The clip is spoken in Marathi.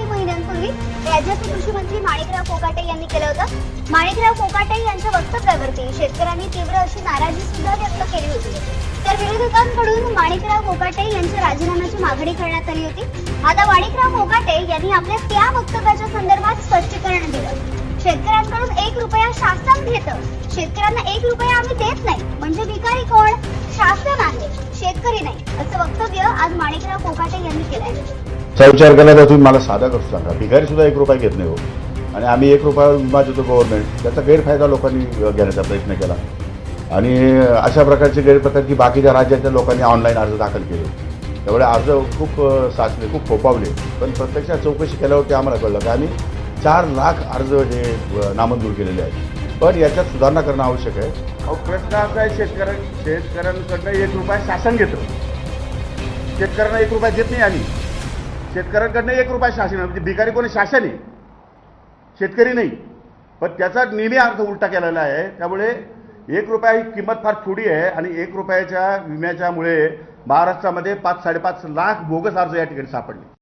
काही महिन्यांपूर्वी राज्याचे कृषी मंत्री माणिकराव कोकाटे यांनी केलं होतं. माणिकराव कोकाटे यांच्या वक्तव्यावरती शेतकऱ्यांनी तीव्र अशी नाराजी सुद्धा व्यक्त केली होती. तर विरोधकांकडून माणिकराव कोकाटे यांच्या राजीनाम्याची मागणी करण्यात आली होती. आता माणिकराव कोकाटे यांनी आपल्या त्या वक्तव्याच्या संदर्भात स्पष्टीकरण दिलं. शेतकऱ्यांकडून एक रुपया शासन घेतं. शेतकऱ्यांना एक रुपया आम्ही देत नाही. म्हणजे भिकारी शेतकरी नाही. असं वक्तव्य आज माणिकराव कोकाटे यांनी केलंय. चा विचार केला तर तुम्ही मला साधा करू सांगा भिकारी सुद्धा एक रुपया घेत नाही हो. आणि आम्ही एक रुपया विमा देतो गव्हर्नमेंट त्याचा गैरफायदा लोकांनी घेण्याचा प्रयत्न केला. आणि अशा प्रकारचे गैरप्रकारची बाकीच्या राज्याच्या लोकांनी ऑनलाईन अर्ज दाखल केले. त्यामुळे अर्ज खूप साचले खूप फोपावले पण प्रत्यक्षात चौकशी केल्यावरती आम्हाला कळलं की आम्ही चार लाख अर्ज हे नामंजूर केलेले आहेत. पण याच्यात सुधारणा करणं आवश्यक आहे. अहो प्रश्न असा आहे शेतकऱ्या शेतकऱ्यांकडनं एक रुपया शासन घेतो. शेतकऱ्यांना एक रुपया देत नाही आम्ही. शेतकऱ्यांकडनं एक रुपया शासन म्हणजे भिकारी कोणी शासन आहे? शेतकरी नाही. पण त्याचा नेहमी अर्थ उलटा केलेला आहे. त्यामुळे एक रुपया ही किंमत फार थोडी आहे आणि एक रुपयाच्या विम्याच्यामुळे महाराष्ट्रामध्ये पाच साडेपाच लाख बोगस अर्ज या ठिकाणी सापडले.